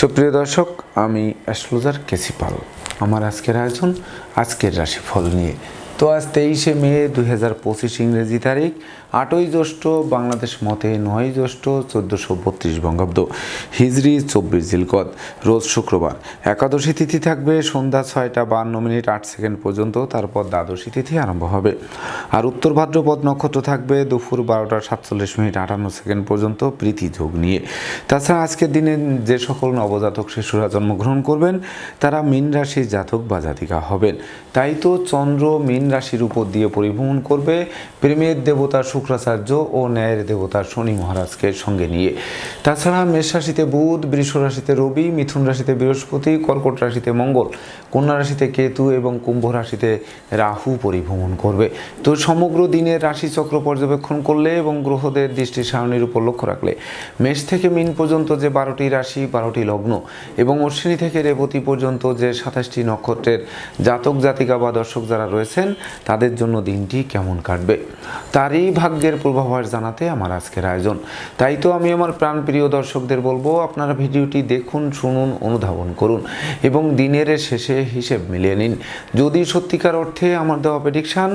সুপ্রিয় দর্শক, আমি অ্যাস্ট্রোলজার কেসি পাল। আমার আজকের আয়োজন, আজকের রাশিফল নিয়ে। তো আজ তেইশে মে দু হাজার পঁচিশ ইংরেজি তারিখ আটই জ্যৈষ্ঠ বাংলাদেশ মতে নয় জ্যৈষ্ঠ চোদ্দোশো বত্রিশ বঙ্গাব্দ। হিজরি চব্বিশ জিলকদ রোজ শুক্রবার। একাদশী তিথি থাকবে সন্ধ্যা ছয়টা বান্ন মিনিট আট সেকেন্ড পর্যন্ত, তারপর দ্বাদশী তিথি আরম্ভ হবে। আর উত্তর ভাদ্রপদ নক্ষত্র থাকবে দুপুর বারোটা সাতচল্লিশ মিনিট আটান্ন সেকেন্ড পর্যন্ত প্রীতি যোগ নিয়ে। তাছাড়া আজকের দিনে যে সকল নবজাতক শিশুরা জন্মগ্রহণ করবেন, তারা মীন রাশির জাতক বা জাতিকা হবেন। তাই তো চন্দ্র মীন রাশির উপর দিয়ে পরিভ্রমণ করবে। প্রেমের দেবতা শুক্রাচার্য ও ন্যায়ের দেবতা শনি মহারাজকে সঙ্গে নিয়ে। তাছাড়া মেষ রাশিতে বুধ, বৃষ রাশিতে রবি, মিথুন রাশিতে বৃহস্পতি, কর্কট রাশিতে মঙ্গল, কন্যা রাশিতে কেতু এবং কুম্ভ রাশিতে রাহু পরিভ্রমণ করবে। তো সমগ্র দিনের রাশিচক্র পর্যবেক্ষণ করলে এবং গ্রহদের দৃষ্টি সারণীর উপর লক্ষ্য রাখলে মেষ থেকে মিন পর্যন্ত যে বারোটি রাশি, বারোটি লগ্ন এবং অশ্বিনী থেকে রেবতী পর্যন্ত যে সাতাশটি নক্ষত্রের জাতক জাতিকা বা দর্শক যারা রয়েছেন, তাদের জন্য দিনটি কেমন কাটবে? তারই ভাগ্যের পূর্বাভাস জানাতে আমার আজকের আয়োজন। তাই তো আমি আমার প্রাণ প্রিয় দর্শকদের বলব, আপনারা ভিডিওটি দেখুন, শুনুন, অনুধাবন করুন এবং দিনের শেষে হিসেব মিলিয়ে নিন। যদি সত্যিকার অর্থে আমার দেওয়া প্রেডিকশান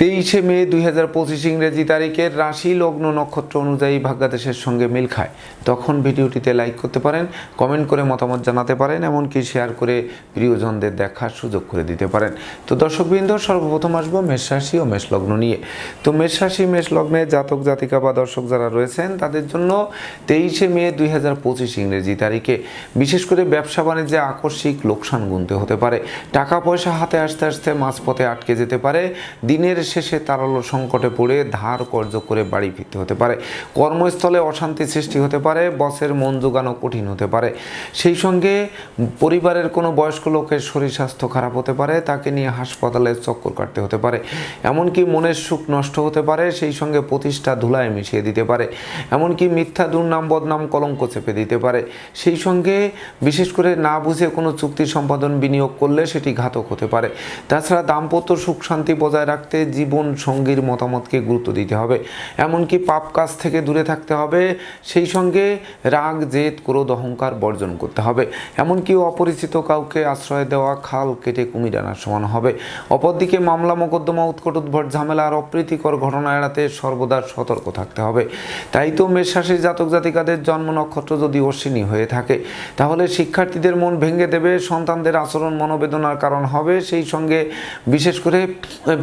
তেইশে মে দুই হাজার পঁচিশ ইংরেজি তারিখের রাশি লগ্ন নক্ষত্র অনুযায়ী ভাগ্যাদেশের সঙ্গে মিল খায়। তখন ভিডিওটিতে লাইক করতে পারেন, কমেন্ট করে মতামত জানাতে পারেন, এমনকি শেয়ার করে প্রিয়জনদের দেখার সুযোগ করে দিতে পারেন। তো দর্শকবৃন্দ, সর্বপ্রথম আসব মেষ রাশি ও মেষ লগ্ন নিয়ে। তো মেষ রাশি, মেষ লগ্নে জাতক, জাতিকা বা দর্শক যারা রয়েছেন, তাদের জন্য তেইশে মে দুই হাজার পঁচিশ ইংরেজি তারিখে বিশেষ করে ব্যবসা বাণিজ্যে আকস্মিক লোকসান গুনতে হতে পারে। টাকা পয়সা হাতে আসতে আসতে মাঝপথে আটকে যেতে পারে। দিনের শেষে তারালো সংকটে পড়ে ধার কর্য করে বাড়ি ফিরতে হতে পারে। কর্মস্থলে অশান্তি সৃষ্টি হতে পারে, বসের মন জোগানো কঠিন হতে পারে। সেই সঙ্গে পরিবারের কোনো বয়স্ক লোকের শরীর স্বাস্থ্য খারাপ হতে পারে, তাকে নিয়ে হাসপাতালে চক্কর কাটতে হতে পারে। এমনকি মনের সুখ নষ্ট হতে পারে, সেই সঙ্গে প্রতিষ্ঠা ধুলায় মিশিয়ে দিতে পারে। এমনকি মিথ্যা দুর্নাম, বদনাম, কলঙ্ক চেপে দিতে পারে। সেই সঙ্গে বিশেষ করে না বুঝে কোনো চুক্তি সম্পাদন বিনিয়োগ করলে সেটি ঘাতক হতে পারে। তাছাড়া দাম্পত্য সুখ শান্তি বজায় রাখতে জীবন সঙ্গীর মতামতকে গুরুত্ব দিতে হবে। এমনকি পাপ কাজ থেকে দূরে থাকতে হবে, সেই সঙ্গে রাগ, জেদ, ক্রোধ, অহংকার বর্জন করতে হবে। এমনকি অপরিচিত কাউকে আশ্রয় দেওয়া, খাল কেটে কুমির আনার সমান হবে। অপরদিকে মামলা, মোকদ্দমা, উৎকট উদ্ভট, ঝামেলা আর অপ্রীতিকর ঘটনা এড়াতে সর্বদা সতর্ক থাকতে হবে। তাই তো মেষরাশির জাতক জাতিকাদের জন্ম নক্ষত্র যদি অশ্বিনী হয়ে থাকে, তাহলে শিক্ষার্থীদের মন ভেঙে দেবে, সন্তানদের আচরণ মনোবেদনার কারণ হবে। সেই সঙ্গে বিশেষ করে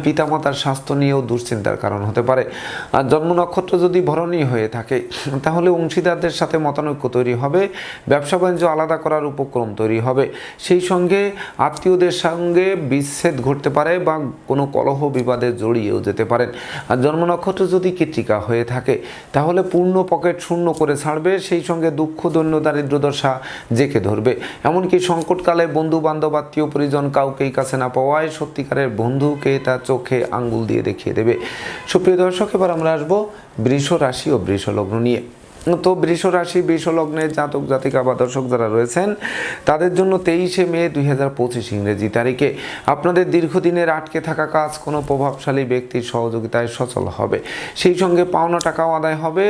পিতামাতার স্বাস্থ্য নিয়েও দুশ্চিন্তার কারণ হতে পারে। আর জন্ম নক্ষত্র যদি ভরণী হয়ে থাকে, তাহলে অংশীদারদের সাথে মতানৈক্য তৈরি হবে, ব্যবসা বাণিজ্য আলাদা করার উপক্রম তৈরি হবে। সেই সঙ্গে আত্মীয়দের সঙ্গে বিচ্ছেদ ঘটতে পারে বা কোনো কলহ বিবাদে জড়িয়েও যেতে পারেন। আর জন্ম নক্ষত্র যদি কৃত্রিকা হয়ে থাকে, তাহলে পূর্ণ পকেট শূন্য করে ছাড়বে, সেই সঙ্গে দুঃখ, দৈন্য দারিদ্র দশা জেকে ধরবে। এমনকি সংকটকালে বন্ধু বান্ধব আত্মীয় পরিজন কাউকেই কাছে না পাওয়ায় সত্যিকারের বন্ধুকে তার চোখে আঙ্গুল দিয়ে দেখিয়ে দেবে। সুপ্রিয় দর্শক এবার আমরা আসব বৃষ রাশি ও বৃষ লগ্ন নিয়ে। তো বৃষ রাশি বৃষ লগ্নের জাতক, জাতিকা বা দর্শক যারা রয়েছেন, তাদের জন্য তেইশে মে দুই হাজার পঁচিশ ইংরেজি তারিখে আপনাদের দীর্ঘদিনের আটকে থাকা কাজ কোনো প্রভাবশালী ব্যক্তির সহযোগিতায় সচল হবে। সেই সঙ্গে পাওনা টাকাও আদায় হবে,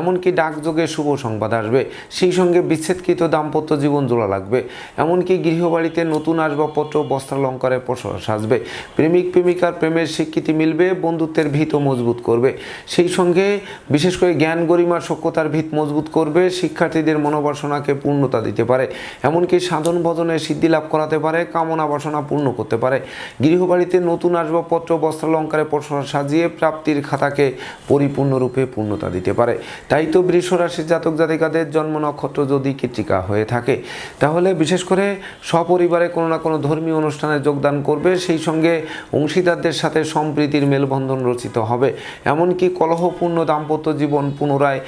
এমনকি ডাকযোগে শুভ সংবাদ আসবে। সেই সঙ্গে বিচ্ছেদকৃত দাম্পত্য জীবন জোড়া লাগবে। এমনকি গৃহবাড়িতে নতুন আসবাবপত্র, বস্ত্রালঙ্কারে প্রসার সাজবে প্রেমিক, প্রেমিকার প্রেমের স্বীকৃতি মিলবে, বন্ধুত্বের ভিত মজবুত করবে। সেই সঙ্গে বিশেষ করে জ্ঞান গরিমার সক্ষতার ভিত মজবুত করবে, শিক্ষার্থীদের মনোবাসনাকে পূর্ণতা দিতে পারে। এমনকি সাধন ভজনে সিদ্ধি লাভ করাতে পারে, কামনা বাসনা পূর্ণ করতে পারে। গৃহবাড়িতে নতুন আসবাবপত্র, বস্ত্রালঙ্কারে প্রসার সাজিয়ে প্রাপ্তির খাতাকে পরিপূর্ণরূপে পূর্ণতা দিতে পারে। তাই তো বৃষ রাশির জাতক জাতিকাদের জন্ম নক্ষত্র যদি কৃত্রিকা হয়ে থাকে, তাহলে বিশেষ করে সপরিবারে কোনো না কোনো ধর্মীয় অনুষ্ঠানে যোগদান করবে, সেই সঙ্গে অংশীদারদের সাথে সম্প্রীতির মেলবন্ধন রচিত হবে। এমনকি কলহপূর্ণ দাম্পত্য জীবন পুনরায়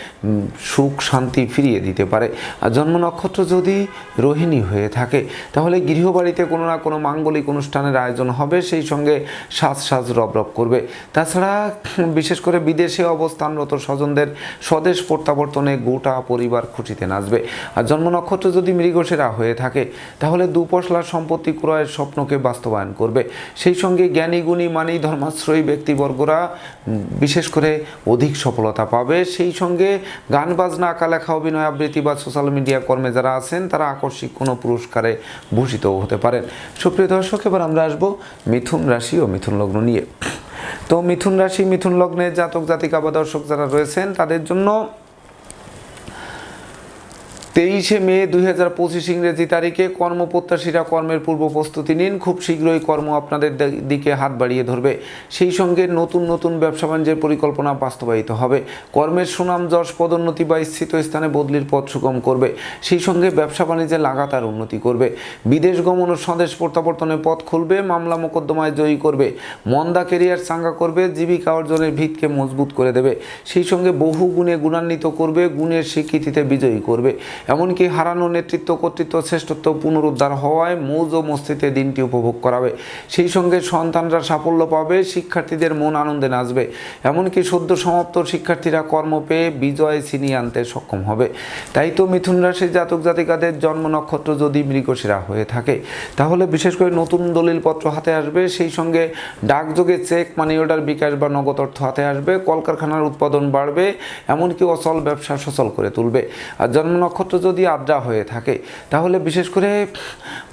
সুখ, শান্তি ফিরিয়ে দিতে পারে। আর জন্ম নক্ষত্র যদি রোহিণী হয়ে থাকে, তাহলে গৃহবাড়িতে কোনো না কোনো মাঙ্গলিক অনুষ্ঠানের আয়োজন হবে, সেই সঙ্গে সাজ সাজ রব রব করবে। তাছাড়া বিশেষ করে বিদেশে অবস্থানরত স্বজনদের স্বদেশ প্রত্যাবর্তনে গোটা পরিবার খুশিতে নাচবে। আর জন্ম নক্ষত্র যদি মৃগসেরা হয়ে থাকে, তাহলে দুপশলার সম্পত্তি ক্রয়ের স্বপ্নকে বাস্তবায়ন করবে। সেই সঙ্গে জ্ঞানী, গুণী, মানি, ধর্মাশ্রয়ী ব্যক্তিবর্গরা বিশেষ করে অধিক সফলতা পাবে। সেই সঙ্গে গান গান বাজনা আঁকা লেখা অভিনয় আবৃত্তি বা সোশ্যাল মিডিয়া কর্মে যারা আছেন, তারা আকস্মিক কোনো পুরস্কারে ভূষিত হতে পারেন। সুপ্রিয় দর্শক, এবার আমরা আসব মিথুন রাশি ও মিথুন লগ্ন নিয়ে। তো মিথুন রাশি, মিথুন লগ্নের জাতক জাতিকা বা দর্শক যারা রয়েছেন, তাদের জন্য তেইশে মে দুই হাজার পঁচিশ ইংরেজি তারিখে কর্মপ্রত্যাশীরা কর্মের পূর্ব প্রস্তুতি নিন। খুব শীঘ্রই কর্ম আপনাদের দিকে হাত বাড়িয়ে ধরবে। সেই সঙ্গে নতুন নতুন ব্যবসা বাণিজ্যের পরিকল্পনা বাস্তবায়িত হবে। কর্মের সুনাম, যশ, পদোন্নতি বা স্থিত স্থানে বদলির পথ সুগম করবে। সেই সঙ্গে ব্যবসা বাণিজ্যে লাগাতার উন্নতি করবে। বিদেশ গমন ও স্বদেশ প্রত্যাবর্তনের পথ খুলবে, মামলা মোকদ্দমায় জয়ী করবে। মন্দা কেরিয়ার চাঙ্গা করবে, জীবিকা অর্জনের ভিতকে মজবুত করে দেবে। সেই সঙ্গে বহু গুণে গুণান্বিত করবে, গুণের স্বীকৃতিতে বিজয়ী করবে। এমনকি হারানো নেতৃত্ব কর্তৃত্ব শ্রেষ্ঠত্ব পুনরুদ্ধার হওয়ায় মৌজ ও মস্তিতে দিনটি উপভোগ করাবে। সেই সঙ্গে সন্তানরা সাফল্য পাবে, শিক্ষার্থীদের মন আনন্দে নাচবে। এমনকি সদ্য সমাপ্ত শিক্ষার্থীরা কর্ম পেয়ে বিজয় ছিনিয়ে আনতে সক্ষম হবে। তাই তো মিথুন রাশির জাতক জাতিকাদের জন্ম নক্ষত্র যদি মৃগশিরা হয়ে থাকে, তাহলে বিশেষ করে নতুন দলিলপত্র হাতে আসবে। সেই সঙ্গে ডাকযোগে চেক, মানি অর্ডার, বিকাশ বা নগদ অর্থ হাতে আসবে। কলকারখানার উৎপাদন বাড়বে, এমনকি অচল ব্যবসা সচল করে তুলবে। আর জন্ম নক্ষত্র যদি আদ্রা হয়ে থাকে, তাহলে বিশেষ করে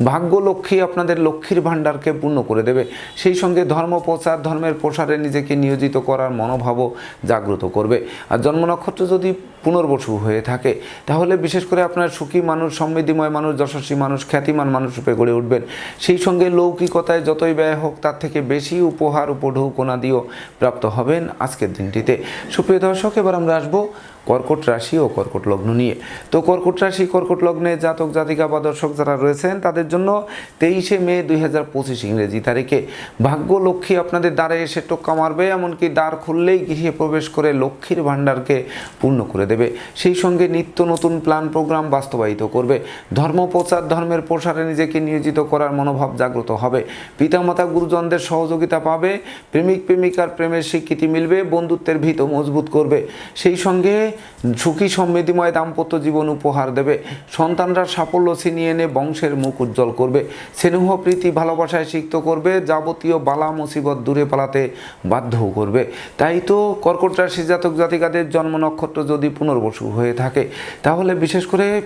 ভাগ্য লক্ষ্মী আপনাদের লক্ষ্মীর ভাণ্ডারকে পূর্ণ করে দেবে। সেই সঙ্গে ধর্ম প্রচার, ধর্মের প্রসারে নিজেকে নিয়োজিত করার মনোভাবও জাগ্রত করবে। আর জন্ম নক্ষত্র যদি পুনর্বসু হয়ে থাকে, তাহলে বিশেষ করে আপনার সুখী মানুষ, সমৃদ্ধিময় মানুষ, যশস্বী মানুষ, খ্যাতিমান মানুষ রূপে গড়ে উঠবেন। সেই সঙ্গে লৌকিকতায় যতই ব্যয় হোক, তার থেকে বেশি উপহার উপঢৌকনা দিয়েও প্রাপ্ত হবেন আজকের দিনটিতে। সুপ্রিয় দর্শক, এবার আমরা আসব কর্কট রাশি ও কর্কট লগ্ন নিয়ে। তো কর্কট রাশি, কর্কট লগ্নে জাতক, জাতিকা বা দর্শক যারা রয়েছেন, তাদের জন্য তেইশে মে দুই হাজার পঁচিশ ইংরেজি তারিখে। ভাগ্য লক্ষ্মী আপনাদের দ্বারে এসে টোক্কা মারবে, এমনকি দ্বার খুললেই গৃহে প্রবেশ করে লক্ষ্মীর ভাণ্ডারকে পূর্ণ করে দেবে। সেই সঙ্গে নিত্য নতুন প্ল্যান প্রোগ্রাম বাস্তবায়িত করবে। ধর্ম প্রচার, ধর্মের প্রসারে নিজেকে নিয়োজিত করার মনোভাব জাগ্রত হবে। পিতামাতা, গুরুজনদের সহযোগিতা পাবে, প্রেমিক, প্রেমিকার প্রেমের স্বীকৃতি মিলবে, বন্ধুত্বের ভিত মজবুত করবে। সেই সঙ্গে সুখী সমৃদ্ধিময় দাম্পত্য জীবন উপহার দেবে। সন্তানরা সাফল্য ছিনিয়ে এনে বংশের মুখ উজ্জ্বল করবে। স্নেহ, প্রীতি, ভালোবাসায় সিক্ত করবে। যাবতীয় বালা মুসিবত দূরে পালাতে বাধ্য করবে। তাই তো কর্কট রাশি জাতক জাতিকাদের জন্ম নক্ষত্র যদি পুনর্বসু হয়ে থাকে, তাহলে বিশেষ করে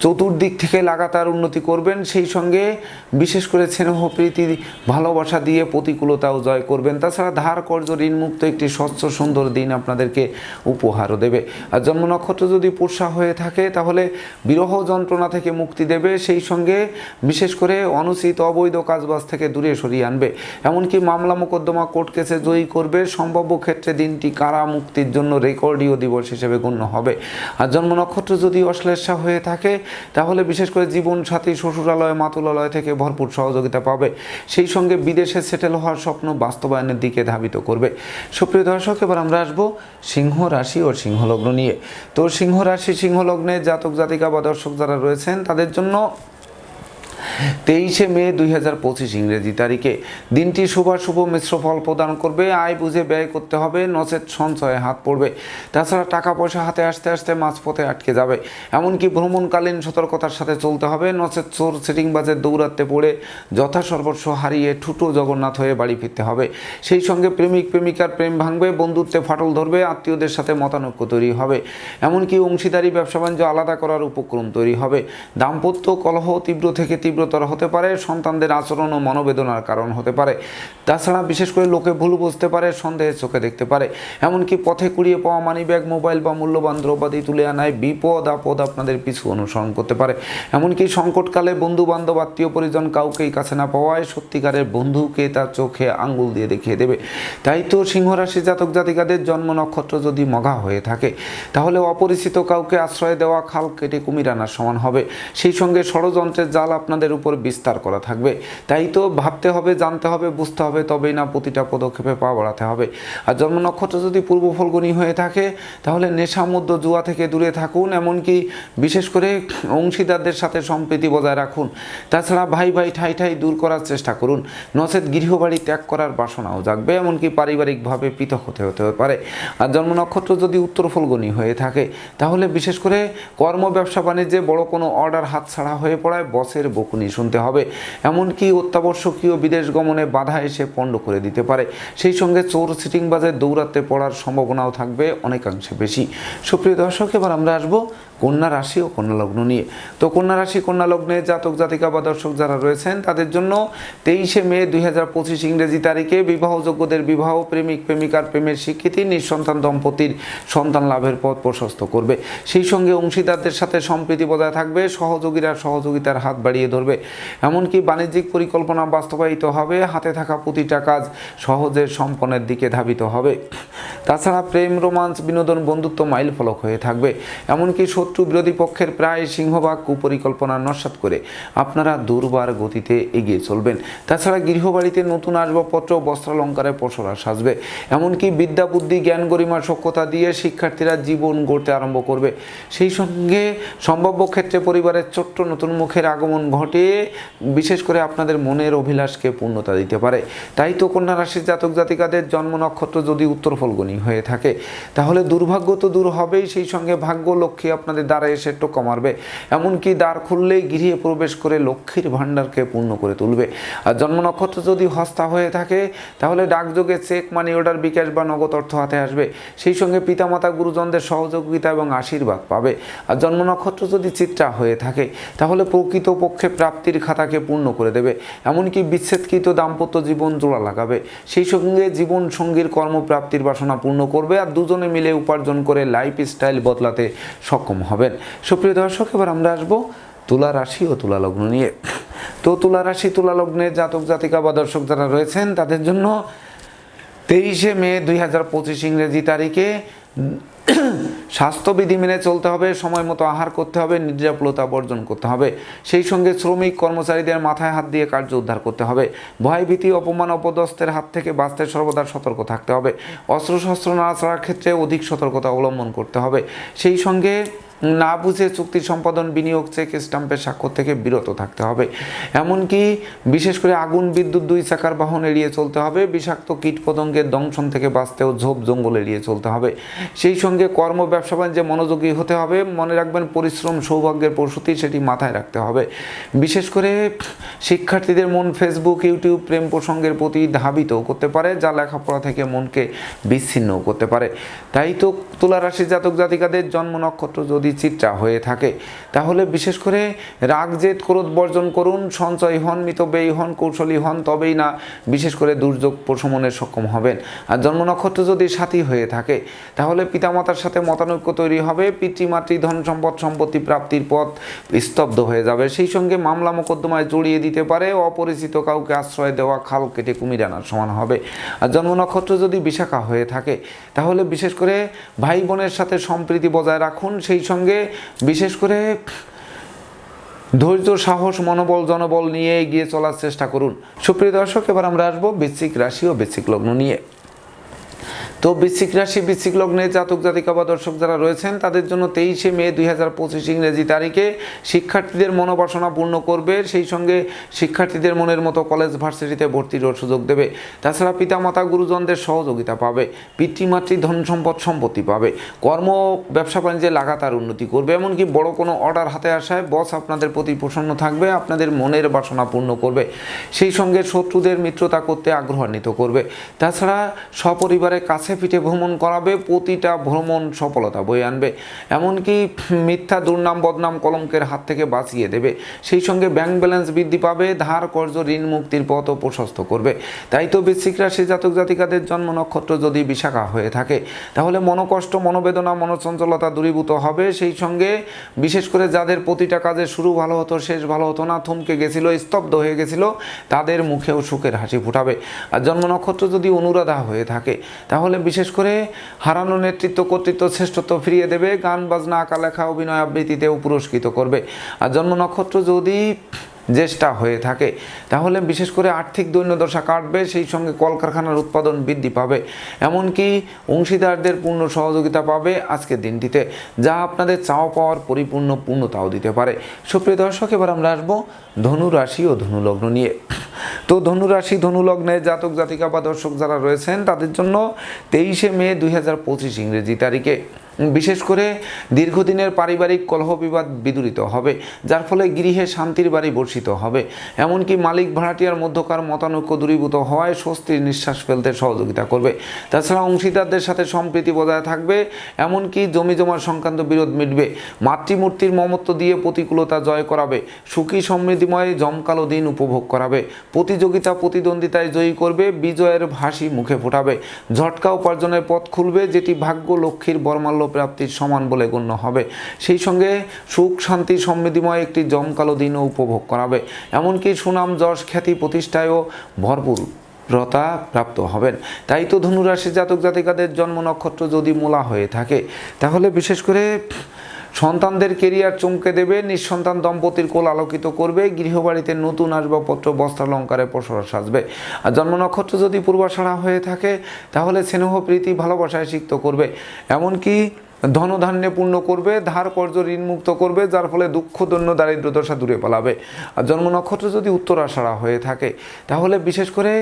চতুর্দিক থেকে লাগাতার উন্নতি করবেন। সেই সঙ্গে বিশেষ করে স্নেহ, প্রীতি, ভালোবাসা দিয়ে প্রতিকূলতাও জয় করবেন। তাছাড়া ধার কর্য ঋণমুক্ত একটি স্বচ্ছ, সুন্দর দিন আপনাদেরকে উপহারও দেবে। আর জন্ম নক্ষত্র যদি পোষা হয়ে থাকে, তাহলে বিরহ যন্ত্রণা থেকে মুক্তি দেবে। সেই সঙ্গে বিশেষ করে অনুচিত অবৈধ কাজবাজ থেকে দূরে সরিয়ে আনবে। এমনকি মামলা মোকদ্দমা কোর্ট কেসে জয়ী করবে। সম্ভাব্য ক্ষেত্রে দিনটি কারা মুক্তির জন্য রেকর্ডীয় দিবস হিসেবে গণ্য হবে। আর জন্ম নক্ষত্র যদি অশ্লেষা হয়ে থাকে তাহলে বিশেষ করে জীবন সাথী শ্বশুরালয়, মাতুলালয় থেকে ভরপুর সহযোগিতা পাবে। সেই সঙ্গে বিদেশে সেটেল হওয়ার স্বপ্ন বাস্তবায়নের দিকে ধাবিত করবে। সুপ্রিয় দর্শক, এবার আমরা আসব সিংহ রাশি ও সিংহলগ্ন নিয়ে। তো সিংহ রাশি, সিংহলগ্নে জাতক জাতিকা বা দর্শক যারা রয়েছেন, তাদের জন্য তেইশে মে দুই হাজার পঁচিশ ইংরেজি তারিখে। দিনটি শুভাশুভ মিশ্র ফল প্রদান করবে, আয় বুঝে ব্যয় করতে হবে, নচেত সঞ্চয়ে হাত পড়বে। তাছাড়া টাকা পয়সা হাতে আসতে আসতে মাঝপথে আটকে যাবে। এমনকি ভ্রমণকালীন সতর্কতার সাথে চলতে হবে, নচেত চোর সিটিংবাজের দৌড়াতে পড়ে যথাসর্বস্ব হারিয়ে ঠুটো জগন্নাথ হয়ে বাড়ি ফিরতে হবে। সেই সঙ্গে প্রেমিক, প্রেমিকার প্রেম ভাঙবে, বন্ধুত্বে ফাটল ধরবে, আত্মীয়দের সাথে মতানৈক্য তৈরি হবে। এমনকি অংশীদারি ব্যবসা বাণিজ্য আলাদা করার উপক্রম তৈরি হবে। দাম্পত্য কলহ তীব্র থেকে তীব্রতর হতে পারে, সন্তানদের আচরণ ও মনোবেদনার কারণ হতে পারে। তাছাড়া বিশেষ করে লোকে ভুল বুঝতে পারে সন্দেহের চোখে দেখতে পারে। এমনকি পথে কুড়িয়ে পাওয়া মানি ব্যাগ মোবাইল বা মূল্যবান দ্রব্যাদি তুলে আনায় বিপদ আপদ আপনাদের পিছু অনুসরণ করতে পারে। এমনকি সংকটকালে বন্ধু বান্ধব আত্মীয় পরিজন কাউকেই কাছে না পাওয়ায় সত্যিকারের বন্ধুকে তার চোখে আঙ্গুল দিয়ে দেখিয়ে দেবে। তাই তো সিংহরাশি জাতক জাতিকাদের জন্ম নক্ষত্র যদি মগা হয়ে থাকে, তাহলে অপরিচিত কাউকে আশ্রয় দেওয়া খাল কেটে কুমির আনার সমান হবে। সেই সঙ্গে ষড়যন্ত্রের জাল আপনাদের উপর বিস্তার করা থাকবে। তাই তো ভাবতে হবে, জানতে হবে, বুঝতে হবে, তবেই না প্রতিটা পদক্ষেপে পা বাড়াতে হবে। আর জন্ম নক্ষত্র যদি পূর্ব ফলগুনি হয়ে থাকে, তাহলে নেশা, মধ্য, জুয়া থেকে দূরে থাকুন, এমনকি বিশেষ করে অংশীদারদের সাথে সম্প্রীতি বজায় রাখুন। তাছাড়া ভাই ভাই, ঠাই ঠাই দূর করার চেষ্টা করুন। নচেত গৃহবাড়ি ত্যাগ করার বাসনাও জাগবে, এমনকি পারিবারিকভাবে পৃথক হতে হতে পারে। আর জন্ম নক্ষত্র যদি উত্তর ফলগুনি হয়ে থাকে, তাহলে বিশেষ করে কর্ম, ব্যবসা, বাণিজ্যে বড় কোনো অর্ডার হাতছাড়া হয়ে পড়ায়, বসের বকুনি শুনতে হবে। এমনকি অত্যাবশ্যকীয় বিদেশ গমনে বাধা এসে পণ্ড করে দিতে পারে। সেই সঙ্গে চোর সিটিং সিটিংবাজের দৌড়াতে পড়ার সম্ভাবনাও থাকবে অনেকাংশে বেশি। সুপ্রিয় দর্শক, এবার আমরা আসব কন্যা রাশি ও কন্যা লগ্ন নিয়ে। তো কন্যা রাশি, কন্যা লগ্নে জাতক, জাতিকা বা দর্শক যারা রয়েছেন, তাদের জন্য তেইশে মে দুই হাজার পঁচিশ ইংরেজি তারিখে বিবাহযোগ্যদের বিবাহ প্রেমিক, প্রেমিকার প্রেমের স্বীকৃতি, নিঃসন্তান দম্পতির সন্তান লাভের পথ প্রশস্ত করবে। সেই সঙ্গে অংশীদারদের সাথে সম্প্রীতি বজায় থাকবে, সহযোগীরা সহযোগিতার হাত বাড়িয়ে ধরবে। এমনকি বাণিজ্যিক পরিকল্পনা বাস্তবায়িত হবে, হাতে থাকা প্রতিটা কাজ সহজে সম্পন্নের দিকে ধাবিত হবে। তাছাড়া প্রেম রোমাঞ্চ বিনোদন, বন্ধুত্ব মাইল ফলক হয়ে থাকবে। এমনকি শত্রু বিরোধী পক্ষের প্রায় সিংহভাগ কুপরিকল্পনা নস্বাত করে আপনারা দুর্বার গতিতে এগিয়ে চলবেন। তাছাড়া গৃহবাড়িতে নতুন আসবাবপত্র, বস্ত্রালঙ্কারে পসরা সাজবে। এমনকি বিদ্যা, বুদ্ধি, জ্ঞান, গরিমা সক্ষতা দিয়ে শিক্ষার্থীরা জীবন গড়তে আরম্ভ করবে। সেই সঙ্গে সম্ভাব্য ক্ষেত্রে পরিবারের ছোট্ট নতুন মুখের আগমন ঘটে, বিশেষ করে আপনাদের মনের অভিলাষকে পূর্ণতা দিতে পারে। তাই তো কন্যা রাশির জাতক জাতিকাদের জন্ম নক্ষত্র যদি উত্তর ফলগুনি হয়ে থাকে, তাহলে দুর্ভাগ্য তো দূর হবেই। সেই সঙ্গে ভাগ্য, লক্ষ্মী আপনাদের দ্বারা এসে টোকা মারবে। এমনকি দ্বার খুললেই গৃহে প্রবেশ করে লক্ষ্মীর ভাণ্ডারকে পূর্ণ করে তুলবে। আর জন্ম নক্ষত্র যদি হস্তা হয়ে থাকে, তাহলে ডাকযোগে চেক মানি অর্ডার, বিকাশ বা নগদ অর্থ হাতে আসবে। সেই সঙ্গে পিতামাতা, গুরুজনদের সহযোগিতা এবং আশীর্বাদ পাবে। আর জন্ম নক্ষত্র যদি চিত্রা হয়ে থাকে, তাহলে প্রকৃত পক্ষে প্রাপ্তির খাতাকে পূর্ণ করে দেবে। এমনকি বিচ্ছেদকৃত দাম্পত্য জীবন জোড়া লাগাবে। সেই সঙ্গে জীবন সঙ্গীর কর্মপ্রাপ্তির বাসনা পূর্ণ করবে। আর দুজনে মিলে উপার্জন করে লাইফ স্টাইল বদলাতে সক্ষম হবেন। সুপ্রিয় দর্শক, এবার আমরা আসব তুলা রাশি ও তুলা লগ্ন নিয়ে। তো তুলা রাশি, তুলা লগ্নের জাতক, জাতিকা বা দর্শক যারা রয়েছেন, তাদের জন্য তেইশে মে দুই হাজার পঁচিশ ইংরেজি তারিখে স্বাস্থ্যবিধি মেনে চলতে হবে, সময় মতো আহার করতে হবে, নির্যাপলতা বর্জন করতে হবে। সেই সঙ্গে শ্রমিক কর্মচারীদের মাথায় হাত দিয়ে কার্য উদ্ধার করতে হবে। ভয়ভীতি, অপমান, অপদস্থের হাত থেকে বাঁচতে সর্বদা সতর্ক থাকতে হবে। অস্ত্রশস্ত্র নাড়াচাড়ার ক্ষেত্রে অধিক সতর্কতা অবলম্বন করতে হবে। সেই সঙ্গে না বুঝে চুক্তি সম্পাদন, বিনিয়োগ চেক স্টাম্পের স্বাক্ষর থেকে বিরত থাকতে হবে। এমনকি বিশেষ করে আগুন, বিদ্যুৎ, দুই চাকার বাহন এড়িয়ে চলতে হবে। বিষাক্ত কীট পতঙ্গের দংশন থেকে বাঁচতেও ঝোপ জঙ্গল এড়িয়ে চলতে হবে। সেই সঙ্গে কর্ম ব্যবসা বাণিজ্যে মনোযোগী হতে হবে, মনে রাখবেন পরিশ্রম, সৌভাগ্যের প্রসূতি সেটি মাথায় রাখতে হবে। বিশেষ করে শিক্ষার্থীদের মন ফেসবুক ইউটিউব প্রেম প্রসঙ্গের প্রতি ধাবিত করতে পারে, যা লেখাপড়া থেকে মনকে বিচ্ছিন্ন করতে পারে। তাই তো তুলা রাশি জাতক জাতিকাদের জন্ম নক্ষত্র যদি চিত্রা হয়ে থাকে, তাহলে বিশেষ করে রাগ জেদ ক্রোধ বর্জন করুন, সঞ্চয় হন, মিতব্যয়ী হন, কৌশলী হন, তবেই না বিশেষ করে দুর্যোগ প্রশমনে সক্ষম হবেন। আর জন্ম নক্ষত্র যদি সাথী হয়ে থাকে, তাহলে পিতামাতার সাথে মতানৈক্য তৈরি হবে, পিতৃমাতৃ ধন সম্পদ, সম্পত্তি প্রাপ্তির পথ স্তব্ধ হয়ে যাবে। সেই সঙ্গে মামলা মোকদ্দমায় জড়িয়ে দিতে পারে, অপরিচিত কাউকে আশ্রয় দেওয়া খাল কেটে কুমির আনার সমান হবে। আর জন্ম নক্ষত্র যদি বিশাখা হয়ে থাকে, তাহলে বিশেষ করে ভাই বোনের সাথে সম্প্রীতি বজায় রাখুন, সেই সঙ্গে বিশেষ করে ধৈর্য, সাহস, মনোবল, জনবল নিয়ে এগিয়ে চলার চেষ্টা করুন। সুপ্রিয় দর্শক, এবার আমরা আসব বৃশ্চিক রাশি ও বৃশ্চিক লগ্ন নিয়ে। তো বৃশ্চিক রাশি বৃশ্চিক লগ্নে জাতক, জাতিকা বা দর্শক যারা রয়েছেন, তাদের জন্য তেইশে মে দুই হাজার পঁচিশ ইংরেজি তারিখে শিক্ষার্থীদের মনোবাসনা পূর্ণ করবে। সেই সঙ্গে শিক্ষার্থীদের মনের মতো কলেজ, ভার্সিটিতে ভর্তির সুযোগ দেবে। তাছাড়া পিতামাতা, গুরুজনদের সহযোগিতা পাবে। পিতৃমাতৃ ধন সম্পদ সম্পত্তি পাবে। কর্ম ব্যবসা বাণিজ্যে লাগাতার উন্নতি করবে। এমনকি বড় কোনো অর্ডার হাতে আসায় বস আপনাদের প্রতি প্রসন্ন থাকবে, আপনাদের মনের বাসনা পূর্ণ করবে। সেই সঙ্গে শত্রুদের মিত্রতা করতে আগ্রহান্বিত করবে। তাছাড়া সপরিবারে কাছে পিঠে ভ্রমণ করাবে, প্রতিটা ভ্রমণ সফলতা বয়ে আনবে। এমনকি মিথ্যা দুর্নাম, বদনাম কলঙ্কের হাত থেকে বাঁচিয়ে দেবে। সেই সঙ্গে ব্যাংক ব্যালেন্স বৃদ্ধি পাবে, ধার, কর্জ, ঋণ মুক্তির পথও প্রশস্ত করবে। তাই তো বৃশ্চিক রাশি জাতক জাতিকাদের জন্ম নক্ষত্র যদি বিশাখা হয়ে থাকে, তাহলে মনোকষ্ট, মনোবেদনা, মনোচঞ্চলতা দূরীভূত হবে। সেই সঙ্গে বিশেষ করে যাদের প্রতিটা কাজে শুরু ভালো হতো, শেষ ভালো হতো না, থমকে গেছিল, স্তব্ধ হয়ে গেছিল, তাদের মুখেও সুখের হাসি ফুটাবে। আর জন্ম নক্ষত্র যদি অনুরাধা হয়ে থাকে, তাহলে বিশেষ করে হারানো নেতৃত্ব কর্তৃত্ব শ্রেষ্ঠত্ব ফিরিয়ে দেবে, গান, বাজনা, আঁকা, লেখা, অভিনয় আবৃত্তিতেও পুরস্কৃত করবে। আর জন্ম নক্ষত্র যদি জ্যেষ্ঠা হয়ে থাকে। তাহলে বিশেষ করে আর্থিক দৈন্যদশা কাটবে, সেই সঙ্গে কলকারখানার উৎপাদন বৃদ্ধি পাবে। এমনকি অংশীদারদের পূর্ণ সহযোগিতা পাবে আজকের দিনটিতে, যা আপনাদের চাওয়া পাওয়ার পরিপূর্ণ পূর্ণতাও দিতে পারে। সুপ্রিয় দর্শক, এবার আমরা আসব ধনু রাশি ও ধনুলগ্ন নিয়ে। তো ধনু রাশি, ধনু জাতক, জাতিকা বা দর্শক যারা রয়েছেন, তাদের জন্য তেইশে মে দুই হাজার পঁচিশ ইংরেজি তারিখে। বিশেষ করে দীর্ঘদিনের পারিবারিক কলহ বিবাদ বিদূরিত হবে, যার ফলে গৃহে শান্তির বাড়ি বর্ষিত হবে। এমনকি মালিক ভাড়াটিয়ার মধ্যকার মতানৈক্য দূরীভূত হওয়ায় স্বস্তির নিঃশ্বাস ফেলতে সহযোগিতা করবে। তাছাড়া অংশীদারদের সাথে সম্প্রীতি বজায় থাকবে, এমনকি জমি জমার সংক্রান্ত বিরোধ মিটবে। মাতৃমূর্তির মমত্ব দিয়ে প্রতিকূলতা জয় করাবে, সুখী সমৃদ্ধিময় জমকালো দিন উপভোগ করাবে। প্রতিযোগিতা প্রতিদ্বন্দ্বিতায় জয়ী করবে, বিজয়ের হাসি মুখে ফোটাবে। ঝটকা উপার্জনের পথ খুলবে, যেটি ভাগ্য লক্ষ্মীর বর্মাল্য প্রাপ্তির সমান বলে গণ্য হবে। সেই সঙ্গে সুখ, শান্তি, সমৃদ্ধিময় একটি জমকালো দিনও উপভোগ করাবে। এমনকি সুনাম, যশ, খ্যাতি, প্রতিষ্ঠায়ও ভরপুর রতা প্রাপ্ত হবেন। তাই তো ধনুরাশি জাতক জাতিকাদের জন্ম নক্ষত্র যদি মূলা হয়ে থাকে, তাহলে বিশেষ করে সন্তানদের কেরিয়ার চমকে দেবে, নিঃসন্তান দম্পতির কোল আলোকিত করবে, গৃহবাড়িতে নতুন আসবাবপত্র বস্ত্রালঙ্কারে পসরা সাজবে। আর জন্ম নক্ষত্র যদি পূর্বাষাড়া হয়ে থাকে, তাহলে স্নেহ, প্রীতি, ভালোবাসায় সিক্ত করবে। এমনকি ধনধান্যে পূর্ণ করবে, ধার কর্য ঋণ মুক্ত করবে, যার ফলে দুঃখ দৈন্য দারিদ্র দশা দূরে পালাবে। আর জন্ম নক্ষত্র যদি উত্তরাষাঢ়া হয়ে থাকে, তাহলে বিশেষ করে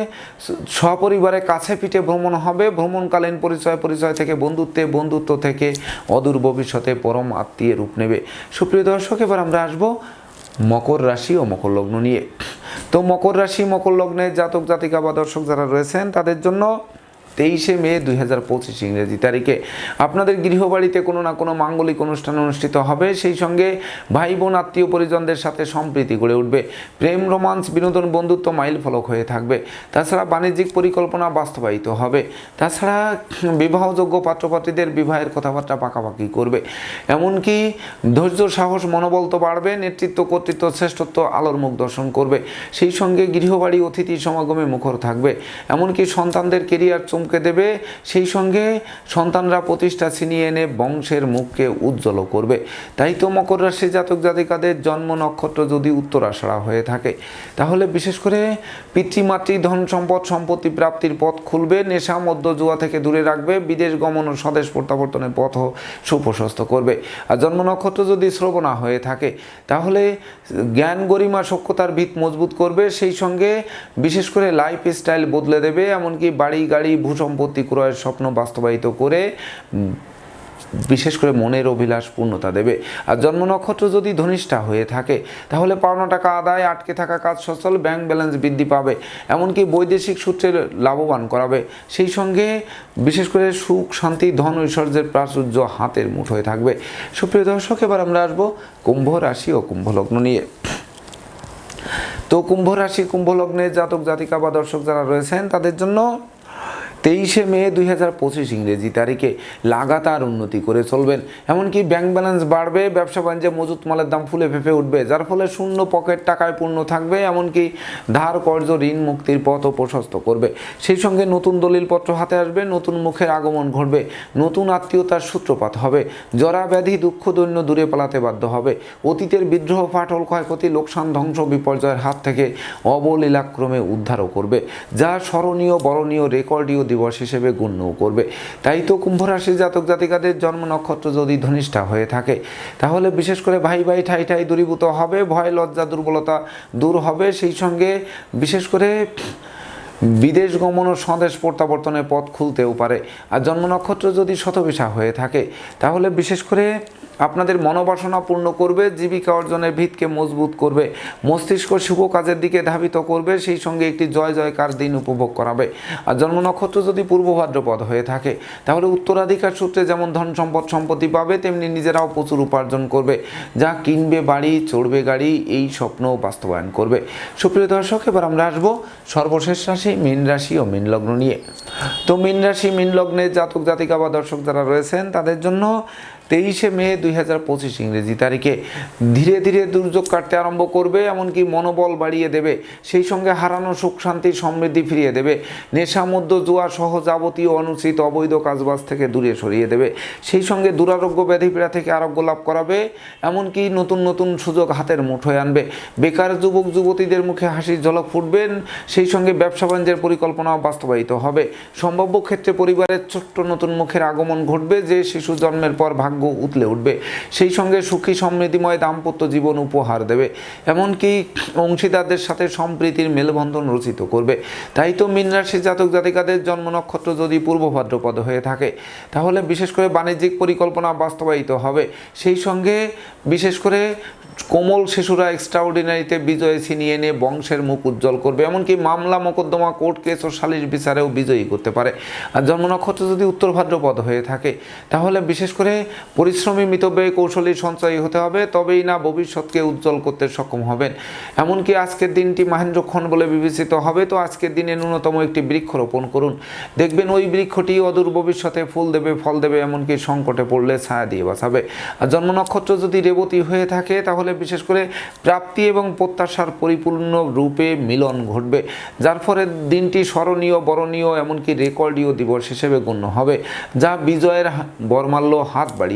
সপরিবারে কাছে পিঠে ভ্রমণ হবে। ভ্রমণকালীন পরিচয় পরিচয় থেকে বন্ধুত্বে, বন্ধুত্ব থেকে অদূর ভবিষ্যতে পরম আত্মীয় রূপ নেবে। সুপ্রিয় দর্শক, এবার আমরা আসব মকর রাশি ও মকর লগ্ন নিয়ে। তো মকর রাশি, মকর লগ্নের জাতক, জাতিকা বা দর্শক যারা রয়েছেন, তাদের জন্য তেইশে মে দুই হাজার পঁচিশ ইংরেজি তারিখে। আপনাদের গৃহবাড়িতে কোনো না কোনো মাঙ্গলিক অনুষ্ঠান অনুষ্ঠিত হবে। সেই সঙ্গে ভাই বোন আত্মীয় পরিজনদের সাথে সম্প্রীতি গড়ে উঠবে। প্রেম, রোমান্স, বিনোদন, বন্ধুত্ব মাইল ফলক হয়ে থাকবে। তাছাড়া বাণিজ্যিক পরিকল্পনা বাস্তবায়িত হবে। তাছাড়া বিবাহযোগ্য পাত্রপাত্রীদের বিবাহের কথাবার্তা পাকাপাকি করবে। এমনকি ধৈর্য, সাহস, মনোবল তো বাড়বে। নেতৃত্ব, কর্তৃত্ব, শ্রেষ্ঠত্ব, আলোর মুখ দর্শন করবে। সেই সঙ্গে গৃহবাড়ি, অতিথি সমাগমে মুখর থাকবে। এমনকি সন্তানদের কেরিয়ার চমকে দেবে, সেই সঙ্গে সন্তানরা প্রতিষ্ঠা ছিনিয়ে এনে বংশের মুখকে উজ্জ্বল করবে। তাই তো মকর রাশি জাতক জাতিকাদের জন্ম নক্ষত্র যদি উত্তরাষাঢ়া হয়ে থাকে, তাহলে বিশেষ করে পিতৃমাতৃ ধন সম্পদ, সম্পত্তি প্রাপ্তির পথ খুলবে, নেশা মধ্য জুয়া থেকে দূরে রাখবে, বিদেশ গমন ও স্বদেশ প্রত্যাবর্তনের পথও সুপ্রশস্ত করবে। আর জন্ম নক্ষত্র যদি শ্রবণা হয়ে থাকে, তাহলে জ্ঞান, গরিমা সক্ষতার ভিত মজবুত করবে, সেই সঙ্গে বিশেষ করে লাইফ স্টাইল বদলে দেবে, এমনকি বাড়ি, গাড়ি ভূসম্পত্তি ক্রয়ের স্বপ্ন বাস্তবায়িত করে বিশেষ করে মনের অভিলাষ পূর্ণতা দেবে। আর জন্ম নক্ষত্র যদি ধনিষ্ঠা হয়ে থাকে, তাহলে পাওনা টাকা আদায়, আটকে থাকা কাজ সচল ব্যাংক ব্যালেন্স বৃদ্ধি পাবে। এমনকি বৈদেশিক সূত্রে লাভবান করাবে। সেই সঙ্গে বিশেষ করে সুখ, শান্তি, ধন ঐশ্বর্যের প্রাচুর্য হাতের মুঠোয় থাকবে। সুপ্রিয় দর্শক, এবার আমরা আসব কুম্ভ রাশি ও কুম্ভ লগ্ন নিয়ে। তো কুম্ভ রাশি, কুম্ভ লগ্নের জাতক জাতিকা বা দর্শক যারা রয়েছেন, তাদের জন্য তেইশে মে দুই হাজার পঁচিশ ইংরেজি তারিখে লাগাতার উন্নতি করে চলবেন। এমনকি ব্যাংক ব্যালেন্স বাড়বে, ব্যবসা বাণিজ্যে মজুত মালের দাম ফুলে ফেঁপে উঠবে, যার ফলে শূন্য পকেট টাকায় পূর্ণ থাকবে, এমনকি ধার কর্য ঋণ, মুক্তির পথও প্রশস্ত করবে। সেই সঙ্গে নতুন দলিলপত্র হাতে আসবে, নতুন মুখের আগমন ঘটবে, নতুন আত্মীয়তার সূত্রপাত হবে, জরা ব্যাধি, দুঃখ, দৈন্য দূরে পালাতে বাধ্য হবে। অতীতের বিদ্রোহ, ফাটল, ক্ষয়ক্ষতি, লোকসান, ধ্বংস, বিপর্যয়ের হাত থেকে অবলীলাক্রমে উদ্ধারও করবে, যা স্মরণীয়, বরণীয়, রেকর্ডীয় দিবস হিসেবে গণ্যও করবে। তাই তো কুম্ভ রাশির জাতক জাতিকাদের জন্ম নক্ষত্র যদি ধনিষ্ঠা হয়ে থাকে, তাহলে বিশেষ করে ভাই ভাই ঠাই ঠাই দূরীভূত হবে, ভয়, লজ্জা, দুর্বলতা দূর হবে। সেই সঙ্গে বিশেষ করে বিদেশ গমন ও স্বদেশ প্রত্যাবর্তনের পথ খুলতেও পারে। আর জন্ম নক্ষত্র যদি শতবিশা হয়ে থাকে, তাহলে বিশেষ করে আপনাদের মনোবাসনা পূর্ণ করবে, জীবিকা অর্জনের ভিতকে মজবুত করবে, মস্তিষ্ক শুভ কাজের দিকে ধাবিত করবে, সেই সঙ্গে একটি জয় জয়কার দিন উপভোগ করাবে। আর জন্ম নক্ষত্র যদি পূর্ব ভাদ্রপদ হয়ে থাকে, তাহলে উত্তরাধিকার সূত্রে যেমন ধন সম্পদ সম্পত্তি পাবে, তেমনি নিজেরাও প্রচুর উপার্জন করবে। যা কিনবে বাড়ি, চড়বে গাড়ি, এই স্বপ্ন বাস্তবায়ন করবে। সুপ্রিয় দর্শক, এবার আমরা আসব সর্বশেষ রাশি, মীন রাশি ও মীন লগ্ন নিয়ে। তো মীন রাশি, মীন লগ্নের জাতক জাতিকা বা দর্শক যারা রয়েছেন, তাদের জন্য তেইশে মে দুই হাজার পঁচিশ ইংরেজি তারিখে ধীরে ধীরে দুর্যোগ কাটতে আরম্ভ করবে, এমনকি মনোবল বাড়িয়ে দেবে, সেই সঙ্গে হারানো সুখ, শান্তি, সমৃদ্ধি ফিরিয়ে দেবে। নেশা মধ্য জুয়া সহ যাবতীয় অনুচিত, অবৈধ কাজবাজ থেকে দূরে সরিয়ে দেবে। সেই সঙ্গে দুরারোগ্য ব্যাধিপীড়া থেকে আরোগ্য লাভ করাবে, এমনকি নতুন নতুন সুযোগ হাতের মুঠোয় আনবে। বেকার যুবক, যুবতীদের মুখে হাসির ঝলক ফুটবেন, সেই সঙ্গে ব্যবসা বাণিজ্যের পরিকল্পনা বাস্তবায়িত হবে। সম্ভাব্য ক্ষেত্রে পরিবারের ছোট্ট নতুন মুখের আগমন ঘটবে, যে শিশু জন্মের পর ভাগ্য ভাগ্য উতলে উঠবে। সেই সঙ্গে সুখী সমৃদ্ধিময় দাম্পত্য জীবন উপহার দেবে। এমনকি অংশীদারদের সাথে সম্প্রীতির মেলবন্ধন রচিত করবে। তাই তো মীন জাতক জাতিকাদের জন্ম নক্ষত্র যদি পূর্ব ভাদ্রপদ হয়ে থাকে, তাহলে বিশেষ করে বাণিজ্যিক পরিকল্পনা বাস্তবায়িত হবে। সেই সঙ্গে বিশেষ করে কোমল শিশুরা এক্সট্রাঅর্ডিনারিতে বিজয় ছিনিয়ে এনে বংশের মুখ উজ্জ্বল করবে। এমনকি মামলা মোকদ্দমা কোর্ট কেস ও সালিশ বিচারেও বিজয়ী করতে পারে। আর জন্ম নক্ষত্র যদি উত্তর ভাদ্রপদ হয়ে থাকে, তাহলে বিশেষ করে পরিশ্রমী মিতব্যয় কৌশলী সঞ্চয়ী হতে হবে, তবেই না ভবিষ্যৎকে উজ্জ্বল করতে সক্ষম হবেন। এমনকি আজকের দিনটি মাহেন্দ্রক্ষণ বলে বিবেচিত হবে, তো আজকের দিনে ন্যূনতম একটি বৃক্ষ রোপণ করুন। দেখবেন ওই বৃক্ষটি অদূর ভবিষ্যতে ফুল দেবে, ফল দেবে, এমনকি সংকটে পড়লে ছায়া দিয়ে বাঁচাবে। আর জন্ম নক্ষত্র যদি রেবতী হয়ে থাকে, তাহলে বিশেষ করে প্রাপ্তি এবং প্রত্যাশার পরিপূর্ণ রূপে মিলন ঘটবে, যার ফলে দিনটি স্মরণীয়, বরণীয়, এমনকি রেকর্ডীয় দিবস হিসেবে গণ্য হবে, যা বিজয়ের বরমাল্য হাত বাড়িয়ে